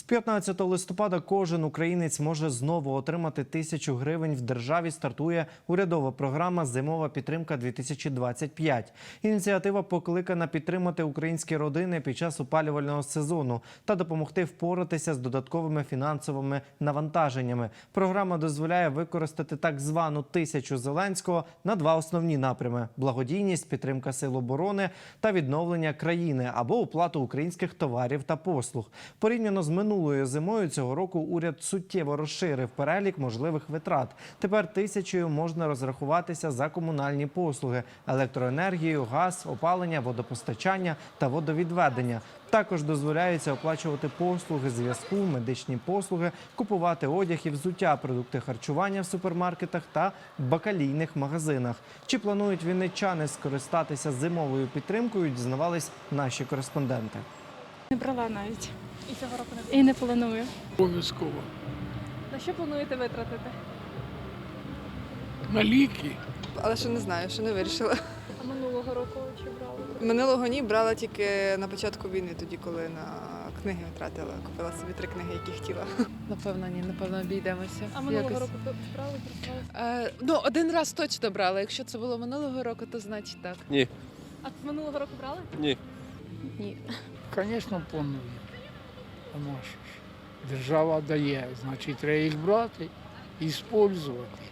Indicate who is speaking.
Speaker 1: З 15 листопада кожен українець може знову отримати тисячу гривень. В державі стартує урядова програма Зимова підтримка 2025 Ініціатива покликана підтримати українські родини під час опалювального сезону та допомогти впоратися з додатковими фінансовими навантаженнями. Програма дозволяє використати так звану тисячу зеленського на два основні напрями: благодійність, підтримка сил оборони та відновлення країни або оплату українських товарів та послуг. Порівняно з минулою зимою цього року уряд суттєво розширив перелік можливих витрат. Тепер тисячею можна розрахуватися за комунальні послуги, електроенергію, газ, опалення, водопостачання та водовідведення. Також дозволяється оплачувати послуги зв'язку, медичні послуги, купувати одяг і взуття, продукти харчування в супермаркетах та бакалійних магазинах. Чи планують вінничани скористатися зимовою підтримкою? Дізнавались наші кореспонденти.
Speaker 2: Не брала навіть.
Speaker 3: І цього року не
Speaker 2: І не планую.
Speaker 4: Обов'язково.
Speaker 3: на що плануєте витратити?
Speaker 4: На ліки.
Speaker 5: Але ще не знаю, ще не вирішила.
Speaker 3: А минулого року чи брали?
Speaker 5: Минулого ні брала тільки на початку війни, тоді коли на книги втратила. Купила собі три книги, які хотіла.
Speaker 6: Напевно, ні, напевно, обійдемося.
Speaker 3: А минулого
Speaker 6: Якось.
Speaker 3: року брали?
Speaker 6: Е, ну, один раз точно брала. Якщо це було минулого року, то значить так. Ні.
Speaker 3: А минулого року брали?
Speaker 6: Ні.
Speaker 4: Звісно, планую. На що? Держава дає, значить, треба їх брати і використовувати.